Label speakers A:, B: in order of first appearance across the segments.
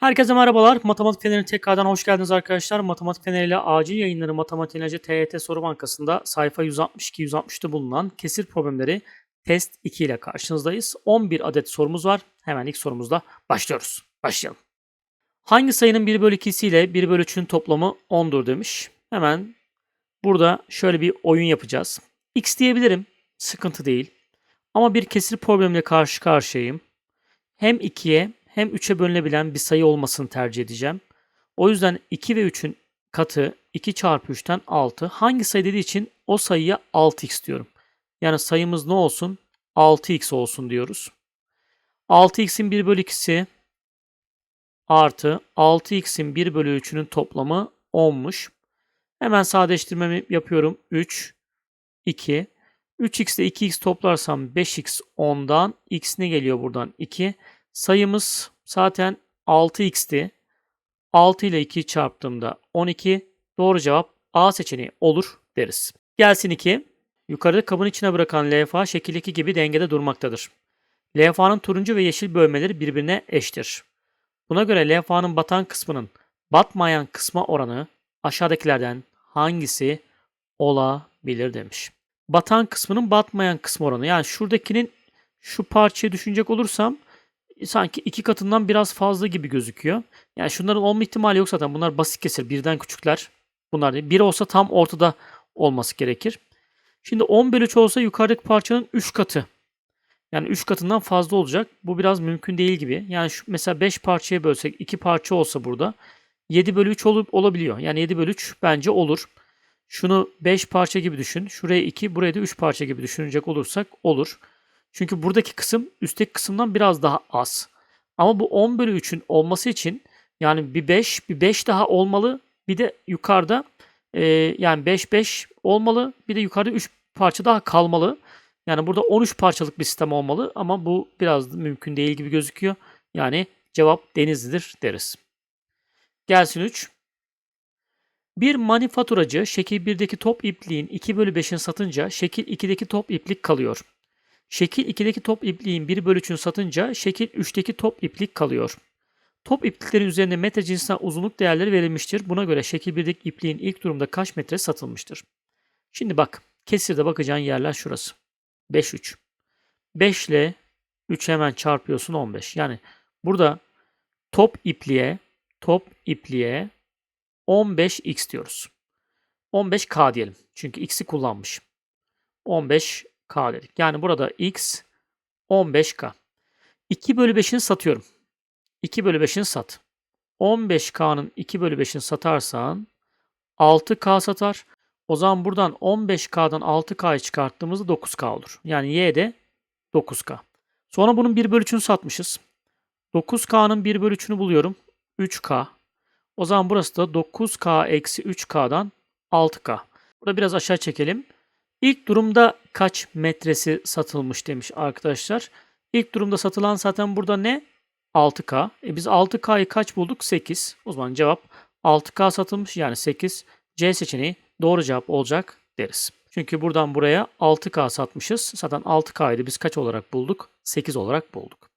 A: Herkese merhabalar. Matematik Feneri'ne tekrardan hoş geldiniz arkadaşlar. Matematik Feneri ile acil yayınları Matematik Feneri TYT Soru Bankası'nda sayfa 162-160'da bulunan kesir problemleri test 2 ile karşınızdayız. 11 adet sorumuz var. Hemen ilk sorumuzla başlıyoruz. Başlayalım. Hangi sayının 1 bölü 2'si ile 1 bölü 3'ün toplamı 10'dur demiş. Hemen burada şöyle bir oyun yapacağız. X diyebilirim. Sıkıntı değil. Ama bir kesir problemiyle karşı karşıyayım. Hem 2'ye hem 3'e bölünebilen bir sayı olmasını tercih edeceğim. O yüzden 2 ve 3'ün katı 2 çarpı 3'ten 6. Hangi sayı dediği için o sayıya 6x diyorum. Yani sayımız ne olsun? 6x olsun diyoruz. 6x'in 1 bölü 2'si artı 6x'in 1 bölü 3'ünün toplamı 10'muş. Hemen sadeleştirmemi yapıyorum. 3, 2. 3x ile 2x toplarsam 5x 10'dan x ne geliyor buradan? 2. Sayımız zaten 6x'ti. 6 ile 2 çarptığımda 12. Doğru cevap A seçeneği olur deriz. Gelsin 2. Yukarıda kabın içine bırakan levha şekil 2 gibi dengede durmaktadır. Levhanın turuncu ve yeşil bölmeleri birbirine eştir. Buna göre levhanın batan kısmının batmayan kısma oranı aşağıdakilerden hangisi olabilir demiş. Batan kısmının batmayan kısmı oranı. Yani şuradakinin şu parçayı düşünecek olursam sanki iki katından biraz fazla gibi gözüküyor. Yani şunların olma ihtimali yok zaten. Bunlar basit kesir. Birden küçükler. Bunlar değil. Bir olsa tam ortada olması gerekir. Şimdi 10 bölü 3 olsa yukarıdaki parçanın 3 katı. Yani 3 katından fazla olacak. Bu biraz mümkün değil gibi. Yani şu, mesela 5 parçaya bölsek 2 parça olsa burada 7 bölü 3 olup, olabiliyor. Yani 7 bölü 3 bence olur. Şunu 5 parça gibi düşün. Şuraya 2, buraya da 3 parça gibi düşünecek olursak olur. Çünkü buradaki kısım üstteki kısımdan biraz daha az. Ama bu 10 bölü 3'ün olması için yani bir 5, bir 5 daha olmalı. Bir de yukarıda e, yani 5, 5 olmalı. Bir de yukarıda 3 parça daha kalmalı. Yani burada 13 parçalık bir sistem olmalı ama bu biraz mümkün değil gibi gözüküyor. Yani cevap Denizli'dir deriz. Gelsin 3. Bir manifaturacı şekil 1'deki top ipliğin 2 bölü 5'ini satınca şekil 2'deki top iplik kalıyor. Şekil 2'deki top ipliğin 1 bölü 3'ünü satınca şekil 3'teki top iplik kalıyor. Top ipliklerin üzerinde metre cinsinden uzunluk değerleri verilmiştir. Buna göre şekil 1'deki ipliğin ilk durumda kaç metre satılmıştır? Şimdi bak kesirde bakacağın yerler şurası. 5 3. 5 ile 3 hemen çarpıyorsun 15. Yani burada top ipliğe top ipliğe 15x diyoruz. 15k diyelim. Çünkü x'i kullanmış. 15k dedik. Yani burada x 15k. 2 bölü 5'ini satıyorum. 2 bölü 5'ini sat. 15k'nın 2 bölü 5'ini satarsan 6k satar. O zaman buradan 15k'dan 6k'yı çıkarttığımızda 9k olur. Yani y de 9k. Sonra bunun 1 bölü 3'ünü satmışız. 9k'nın 1 bölü 3'ünü buluyorum. 3k. O zaman burası da 9k eksi 3k'dan 6k. Burada biraz aşağı çekelim. İlk durumda kaç metresi satılmış demiş arkadaşlar. İlk durumda satılan zaten burada ne? 6k. E biz 6k'yı kaç bulduk? 8. O zaman cevap 6k satılmış yani 8. C seçeneği doğru cevap olacak deriz. Çünkü buradan buraya 6k satmışız. Zaten 6k'ydı biz kaç olarak bulduk? 8 olarak bulduk.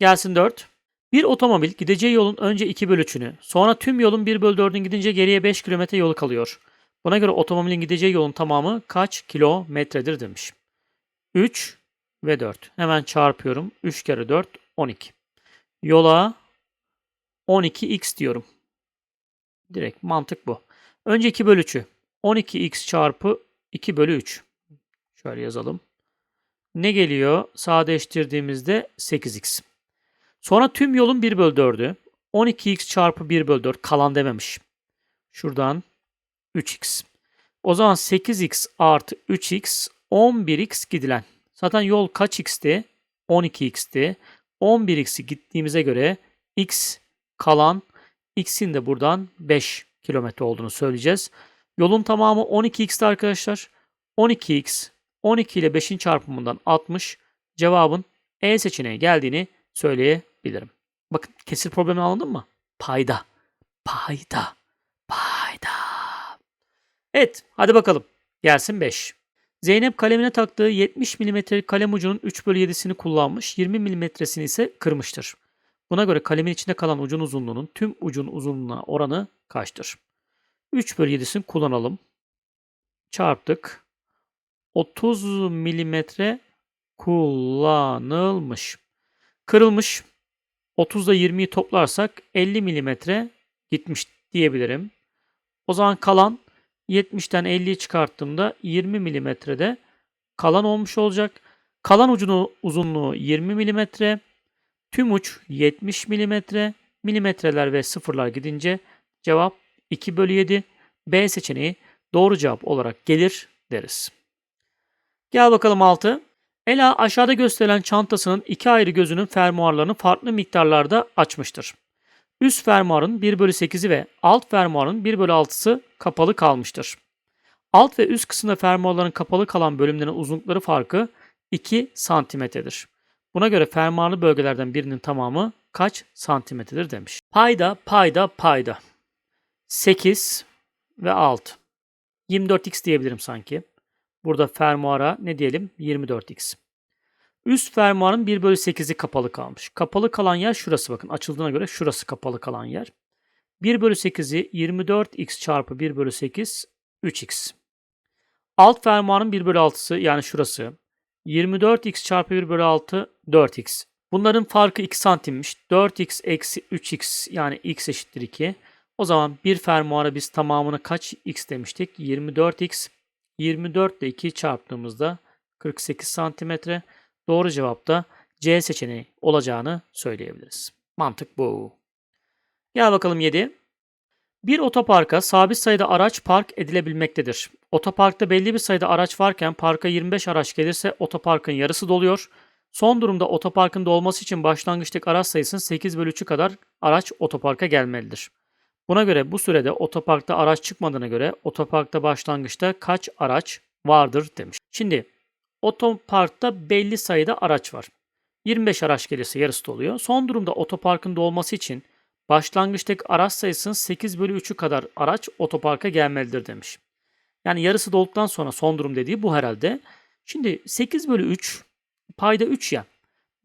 A: Gelsin 4. Bir otomobil gideceği yolun önce 2 bölü 3'ünü, sonra tüm yolun 1 bölü 4'ünü gidince geriye 5 kilometre yolu kalıyor. Buna göre otomobilin gideceği yolun tamamı kaç kilometredir demiş. 3 ve 4. Hemen çarpıyorum. 3 kere 4 12. Yola 12x diyorum. Direkt mantık bu. Önce 2 bölü 3'ü. 12x çarpı 2 bölü 3. Şöyle yazalım. Ne geliyor? Sadeleştirdiğimizde 8x. Sonra tüm yolun 1 bölü 4'ü. 12x çarpı 1 bölü 4 kalan dememiş. Şuradan 3x. O zaman 8x artı 3x 11x gidilen. Zaten yol kaç x'ti? 12x'ti. 11x'i gittiğimize göre x kalan x'in de buradan 5 kilometre olduğunu söyleyeceğiz. Yolun tamamı 12x'ti arkadaşlar. 12x 12 ile 5'in çarpımından 60 cevabın E seçeneği geldiğini söyleyebilirim. Bakın kesir problemini anladın mı? Payda. Payda. Evet hadi bakalım. Gelsin 5. Zeynep kalemine taktığı 70 mm kalem ucunun 3 bölü 7'sini kullanmış. 20 mm'sini ise kırmıştır. Buna göre kalemin içinde kalan ucun uzunluğunun tüm ucun uzunluğuna oranı kaçtır? 3 bölü 7'sini kullanalım. Çarptık. 30 milimetre kullanılmış. Kırılmış. 30 ile 20'yi toplarsak 50 milimetre gitmiş diyebilirim. O zaman kalan 70'ten 50'yi çıkarttığımda 20 milimetrede kalan olmuş olacak. Kalan ucunun uzunluğu 20 milimetre. Tüm uç 70 milimetre. Milimetreler ve sıfırlar gidince cevap 2 bölü 7. B seçeneği doğru cevap olarak gelir deriz. Gel bakalım 6. Ela aşağıda gösterilen çantasının iki ayrı gözünün fermuarlarını farklı miktarlarda açmıştır. Üst fermuarın 1 bölü 8'i ve alt fermuarın 1 bölü 6'sı kapalı kalmıştır. Alt ve üst kısımda fermuarların kapalı kalan bölümlerin uzunlukları farkı 2 santimetredir. Buna göre fermuarlı bölgelerden birinin tamamı kaç santimetredir demiş. Payda, payda, payda. 8 ve 6. 24x diyebilirim sanki. Burada fermuara ne diyelim? 24x. Üst fermuarın 1 bölü 8'i kapalı kalmış. Kapalı kalan yer şurası bakın. Açıldığına göre şurası kapalı kalan yer. 1 bölü 8'i 24x çarpı 1 bölü 8 3x. Alt fermuarın 1 bölü 6'sı yani şurası. 24x çarpı 1 bölü 6 4x. Bunların farkı 2 santimmiş. 4x eksi 3x yani x eşittir 2. O zaman bir fermuara biz tamamını kaç x demiştik? 24x. 24 ile 2'yi çarptığımızda 48 santimetre. Doğru cevap da C seçeneği olacağını söyleyebiliriz. Mantık bu. Gel bakalım 7. Bir otoparka sabit sayıda araç park edilebilmektedir. Otoparkta belli bir sayıda araç varken parka 25 araç gelirse otoparkın yarısı doluyor. Son durumda otoparkın dolması için başlangıçtaki araç sayısının 8 bölü 3'ü kadar araç otoparka gelmelidir. Buna göre bu sürede otoparkta araç çıkmadığına göre otoparkta başlangıçta kaç araç vardır demiş. Şimdi otoparkta belli sayıda araç var. 25 araç gelirse yarısı doluyor. Son durumda otoparkın dolması için başlangıçtaki araç sayısının 8 bölü 3'ü kadar araç otoparka gelmelidir demiş. Yani yarısı dolduktan sonra son durum dediği bu herhalde. Şimdi 8 bölü 3 payda 3 ya.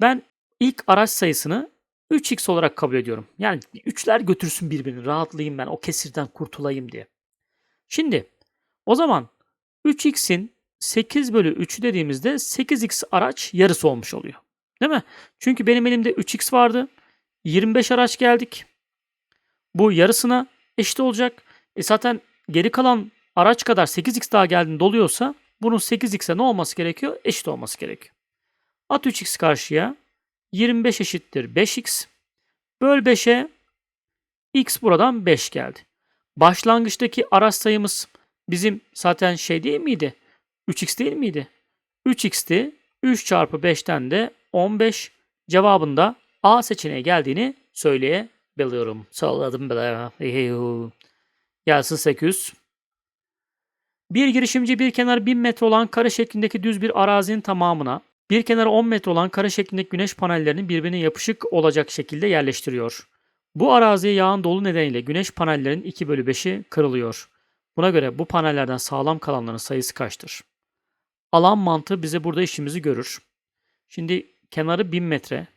A: Ben ilk araç sayısını 3x olarak kabul ediyorum. Yani 3'ler götürsün birbirini rahatlayayım ben o kesirden kurtulayım diye. Şimdi o zaman 3x'in 8 bölü 3'ü dediğimizde 8x araç yarısı olmuş oluyor. Değil mi? Çünkü benim elimde 3x vardı. 25 araç geldik. Bu yarısına eşit olacak. E zaten geri kalan araç kadar 8x daha geldiğinde doluyorsa bunun 8x'e ne olması gerekiyor? Eşit olması gerekiyor. At 3x karşıya. 25 eşittir 5x. Böl 5'e x buradan 5 geldi. Başlangıçtaki araç sayımız bizim zaten şey değil miydi? 3x değil miydi? 3x'ti. 3 çarpı 5'ten de 15 cevabında A seçeneği geldiğini söyleyebiliyorum. Salladım bile. Gelsin 800. Bir girişimci bir kenar 1000 metre olan kare şeklindeki düz bir arazinin tamamına bir kenarı 10 metre olan kare şeklindeki güneş panellerini birbirine yapışık olacak şekilde yerleştiriyor. Bu araziye yağan dolu nedeniyle güneş panellerinin 2 bölü 5'i kırılıyor. Buna göre bu panellerden sağlam kalanların sayısı kaçtır? Alan mantığı bize burada işimizi görür. Şimdi kenarı 1000 metre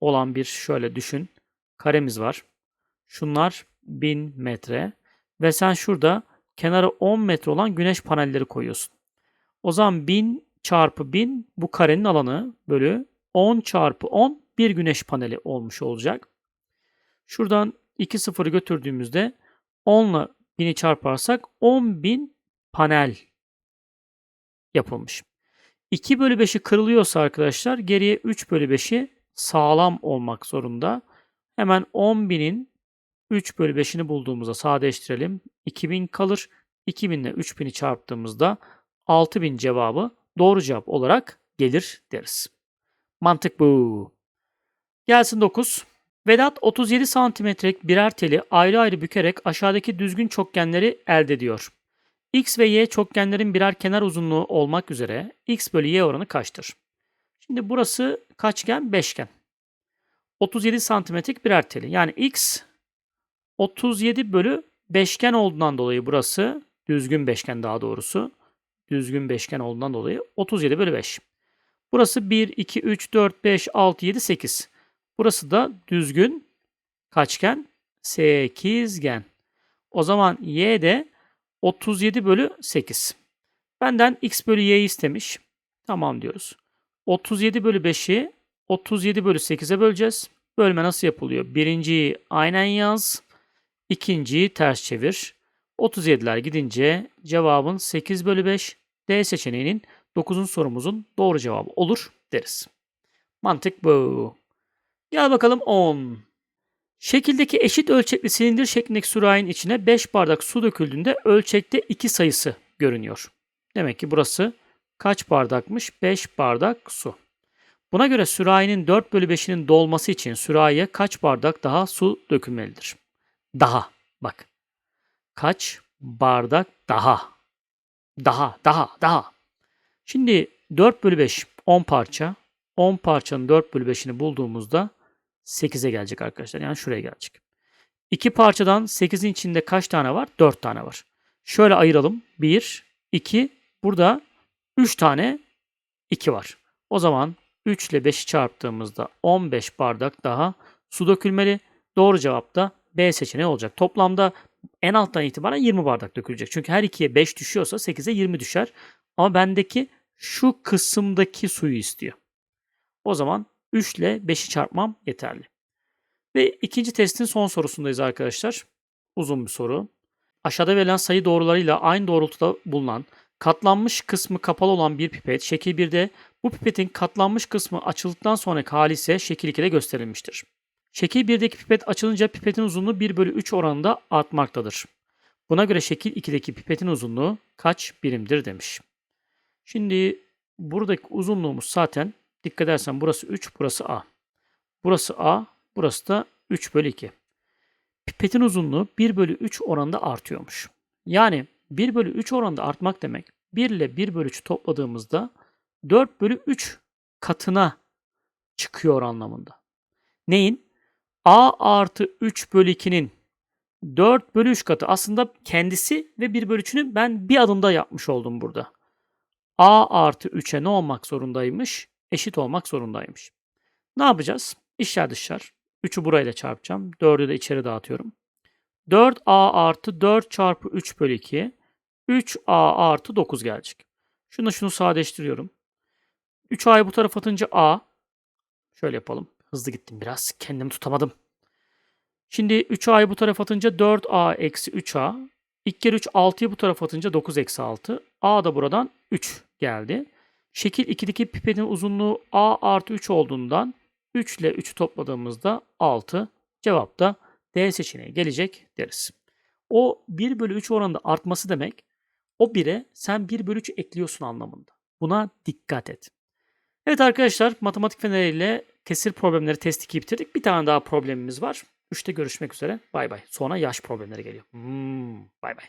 A: olan bir şöyle düşün. Karemiz var. Şunlar 1000 metre. Ve sen şurada kenarı 10 metre olan güneş panelleri koyuyorsun. O zaman 1000 çarpı 1000 bu karenin alanı bölü 10 çarpı 10 bir güneş paneli olmuş olacak. Şuradan 2 sıfırı götürdüğümüzde 10 ile 1000'i çarparsak 10.000 panel yapılmış. 2 bölü 5'i kırılıyorsa arkadaşlar geriye 3 bölü 5'i sağlam olmak zorunda. Hemen 10.000'in 3 bölü 5'ini bulduğumuzda sadeleştirelim. 2000 kalır. 2000 ile 3000'i çarptığımızda 6000 cevabı doğru cevap olarak gelir deriz. Mantık bu. Gelsin 9. Vedat 37 santimetrelik birer teli ayrı ayrı bükerek aşağıdaki düzgün çokgenleri elde ediyor. X ve Y çokgenlerin birer kenar uzunluğu olmak üzere X bölü Y oranı kaçtır? Şimdi burası kaçgen? Beşgen. 37 santimetrelik birer teli. Yani X 37 bölü beşgen olduğundan dolayı burası düzgün beşgen daha doğrusu düzgün beşgen olduğundan dolayı 37 bölü 5. Burası 1, 2, 3, 4, 5, 6, 7, 8. Burası da düzgün kaçgen? Sekizgen. O zaman y de 37 bölü 8. Benden x bölü y istemiş. Tamam diyoruz. 37 bölü 5'i 37 bölü 8'e böleceğiz. Bölme nasıl yapılıyor? Birinciyi aynen yaz. ikinciyi ters çevir. 37'ler gidince cevabın 8 bölü 5. D seçeneğinin 9. sorumuzun doğru cevabı olur deriz. Mantık bu. Gel bakalım 10. Şekildeki eşit ölçekli silindir şeklindeki sürahinin içine 5 bardak su döküldüğünde ölçekte 2 sayısı görünüyor. Demek ki burası kaç bardakmış? 5 bardak su. Buna göre sürahinin 4 bölü 5'inin dolması için sürahiye kaç bardak daha su dökülmelidir? Daha. Bak. Kaç bardak daha? Daha, daha, daha. Şimdi 4 bölü 5 10 parça. 10 parçanın 4 bölü 5'ini bulduğumuzda 8'e gelecek arkadaşlar. Yani şuraya gelecek. 2 parçadan 8'in içinde kaç tane var? 4 tane var. Şöyle ayıralım. 1, 2, burada 3 tane 2 var. O zaman 3 ile 5'i çarptığımızda 15 bardak daha su dökülmeli. Doğru cevap da B seçeneği olacak. Toplamda en alttan itibaren 20 bardak dökülecek. Çünkü her ikiye 5 düşüyorsa 8'e 20 düşer. Ama bendeki şu kısımdaki suyu istiyor. O zaman 3 ile 5'i çarpmam yeterli. Ve ikinci testin son sorusundayız arkadaşlar. Uzun bir soru. Aşağıda verilen sayı doğrularıyla aynı doğrultuda bulunan katlanmış kısmı kapalı olan bir pipet şekil 1'de bu pipetin katlanmış kısmı açıldıktan sonraki hali ise şekil 2'de gösterilmiştir. Şekil 1'deki pipet açılınca pipetin uzunluğu 1 bölü 3 oranında artmaktadır. Buna göre şekil 2'deki pipetin uzunluğu kaç birimdir demiş. Şimdi buradaki uzunluğumuz zaten dikkat edersen burası 3, burası A. Burası A, burası da 3 bölü 2. Pipetin uzunluğu 1 bölü 3 oranında artıyormuş. Yani 1 bölü 3 oranında artmak demek 1 ile 1 bölü 3'ü topladığımızda 4 bölü 3 katına çıkıyor anlamında. Neyin? A artı 3 bölü 2'nin 4 bölü 3 katı. Aslında kendisi ve 1 bölü 3'ünü ben bir adımda yapmış oldum burada. A artı 3'e ne olmak zorundaymış? Eşit olmak zorundaymış. Ne yapacağız? İşler dışlar. 3'ü burayla çarpacağım. 4'ü de içeri dağıtıyorum. 4a artı 4 çarpı 3 bölü 2. 3a artı 9 gelecek. Şunu şunu sadeleştiriyorum. 3a'yı bu tarafa atınca a. Şöyle yapalım. Hızlı gittim biraz. Kendimi tutamadım. Şimdi 3a'yı bu tarafa atınca 4a eksi 3a. 2 kere 3 6'yı bu tarafa atınca 9 eksi 6. A da buradan 3 geldi. Şekil 2'deki pipetin uzunluğu a artı 3 olduğundan 3 ile 3'ü topladığımızda 6. Cevap da D seçeneği gelecek deriz. O 1 bölü 3 oranında artması demek o 1'e sen 1 bölü 3 ekliyorsun anlamında. Buna dikkat et. Evet arkadaşlar matematik feneriyle kesir problemleri test 2'yi bitirdik. Bir tane daha problemimiz var. 3'te görüşmek üzere. Bay bay. Sonra yaş problemleri geliyor. Hmm, bay bay.